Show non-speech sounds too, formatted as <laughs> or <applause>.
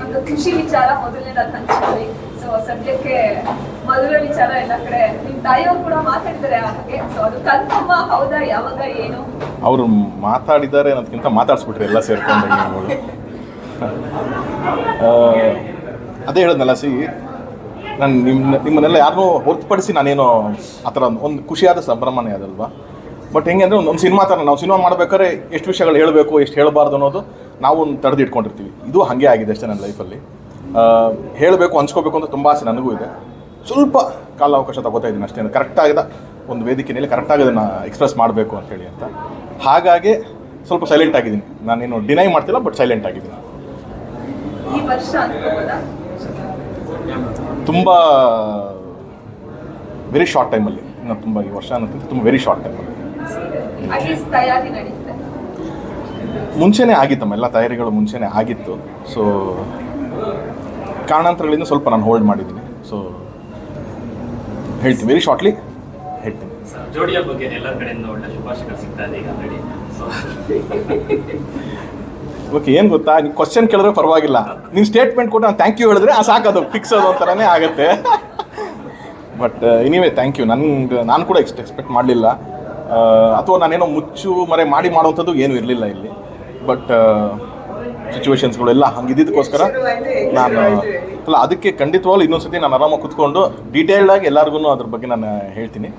ಒಂದು ಖುಷಿ ವಿಚಾರ ಮೊದಲನೇದಾಗಿ ಹಂಚ್ಕೊಳ್ಳಿ ಸೊ ಸದ್ಯಕ್ಕೆ ಮದುವೆ ವಿಚಾರ ಎಲ್ಲ ಕಡೆ ನಿಮ್ ತಾಯಿಯವ್ರು ಕೂಡ ಮಾತಾಡಿದ್ದಾರೆ ಹಾಗೆ. ಸೊ ಅದು ಕನ್ಫರ್ಮ್ ಹೌದಾ ಯಾವಾಗ ಏನು? ಅವರು ಮಾತಾಡಿದ್ದಾರೆ ಅನ್ನೋದಕ್ಕಿಂತ ಮಾತಾಡ್ಸ್ಬಿಟ್ರಿ ಎಲ್ಲ ಸೇರ್ಕೊಂಡು <laughs> ಆ, ಅದೇ ಹೇಳಿದ್ನಲ್ಲ ಸಿ ನಾನು ನಿಮ್ಮ ನಿಮ್ಮನ್ನೆಲ್ಲ ಯಾರನ್ನೂ ಹೊರತುಪಡಿಸಿ ನಾನೇನೋ ಆ ಥರ ಒಂದು ಖುಷಿಯಾದ ಸಂಭ್ರಮನೇ ಅದಲ್ವಾ? ಬಟ್ ಹೆಂಗೆ ಅಂದರೆ ಒಂದು ಸಿನಿಮಾ ಥರ ನಾವು ಸಿನಿಮಾ ಮಾಡ್ಬೇಕಾದ್ರೆ ಎಷ್ಟು ವಿಷಯಗಳು ಹೇಳಬೇಕು ಎಷ್ಟು ಹೇಳಬಾರ್ದು ಅನ್ನೋದು ನಾವು ಒಂದು ತಡೆದು ಇಟ್ಕೊಂಡಿರ್ತೀವಿ. ಇದು ಹಾಗೆ ಆಗಿದೆ ಅಷ್ಟೇ ನನ್ನ ಲೈಫಲ್ಲಿ ಹೇಳಬೇಕು ಹಂಚ್ಕೋಬೇಕು ಅಂತ ತುಂಬ ಆಸೆ ನನಗೂ ಇದೆ. ಸ್ವಲ್ಪ ಕಾಲ ಅವಕಾಶ ತಗೋತಾ ಇದ್ದೀನಿ ಅಷ್ಟೇ. ಕರೆಕ್ಟಾಗಿದ ಒಂದು ವೇದಿಕೆಯಲ್ಲಿ ಕರೆಕ್ಟಾಗಿ ಅದನ್ನು ಎಕ್ಸ್ಪ್ರೆಸ್ ಮಾಡಬೇಕು ಅಂತೇಳಿ ಅಂತ. ಹಾಗಾಗಿ ಸ್ವಲ್ಪ ಸೈಲೆಂಟ್ ಆಗಿದ್ದೀನಿ. ನಾನೇನು ಡಿನೈ ಮಾಡ್ತಿಲ್ಲ ಬಟ್ ಸೈಲೆಂಟ್ ಆಗಿದ್ದೀನಿ. ತುಂಬ ವೆರಿ ಶಾರ್ಟ್ ಟೈಮಲ್ಲಿ ಇನ್ನು ತುಂಬ ಈ ವರ್ಷ ಅನ್ನೋದಕ್ಕಿಂತ ತುಂಬ ವೆರಿ ಶಾರ್ಟ್ ಟೈಮಲ್ಲಿ ಮುಂಚೆನೇ ಆಗಿತ್ತಮ್ಮ ಎಲ್ಲ ತಯಾರಿಗಳು ಮುಂಚೆನೇ ಆಗಿತ್ತು. ಸೊ ಕಾರಣಾಂತರಗಳಿಂದ ಸ್ವಲ್ಪ ನಾನು ಹೋಲ್ಡ್ ಮಾಡಿದ್ದೀನಿ. ಸೊ ಹೇಳ್ತೀನಿ. ವೆರಿ ಶಾರ್ಟ್ಲಿ ಹೇಳ್ತೀನಿ. ಜೋಡಿಯ ಬಗ್ಗೆ ಎಲ್ಲರ ಕಡೆಯಿಂದ ಒಳ್ಳೆ ಶುಭಾಶಯಗಳು ಸಿಗ್ತಾ ಇದೆ ಈಗ ಓಕೆ ಏನು ಗೊತ್ತಾ? ನೀವು ಕ್ವಶನ್ ಕೇಳಿದ್ರೆ ಪರವಾಗಿಲ್ಲ. ನೀವು ಸ್ಟೇಟ್ಮೆಂಟ್ ಕೊಟ್ಟು ನಾನು ಥ್ಯಾಂಕ್ ಯು ಹೇಳಿದ್ರೆ ಆ ಸಾಕದು ಫಿಕ್ಸ್ ಅದು ಒಂಥರನೇ ಆಗುತ್ತೆ. ಬಟ್ ಎನಿವೇ ಥ್ಯಾಂಕ್ ಯು ನನ್ಗೆ ನಾನು ಕೂಡ ಎಕ್ಸ್ಟ್ ಎಕ್ಸ್ಪೆಕ್ಟ್ ಮಾಡಲಿಲ್ಲ. ಅಥವಾ ನಾನೇನೋ ಮುಚ್ಚು ಮರೆ ಮಾಡಿ ಮಾಡುವಂಥದ್ದು ಏನೂ ಇರಲಿಲ್ಲ ಇಲ್ಲಿ. ಬಟ್ ಸಿಚುವೇಶನ್ಸ್ಗಳೆಲ್ಲ ಹಂಗಿದ್ದಕ್ಕೋಸ್ಕರ ನಾನು, ಅಲ್ಲ, ಅದಕ್ಕೆ ಖಂಡಿತವಾಗ್ಲೂ ಇನ್ನೊಂದ್ಸತಿ ನಾನು ಆರಾಮಾಗಿ ಕುತ್ಕೊಂಡು ಡೀಟೇಲ್ಡಾಗಿ ಎಲ್ಲರಿಗೂ ಅದ್ರ ಬಗ್ಗೆ ನಾನು ಹೇಳ್ತೀನಿ.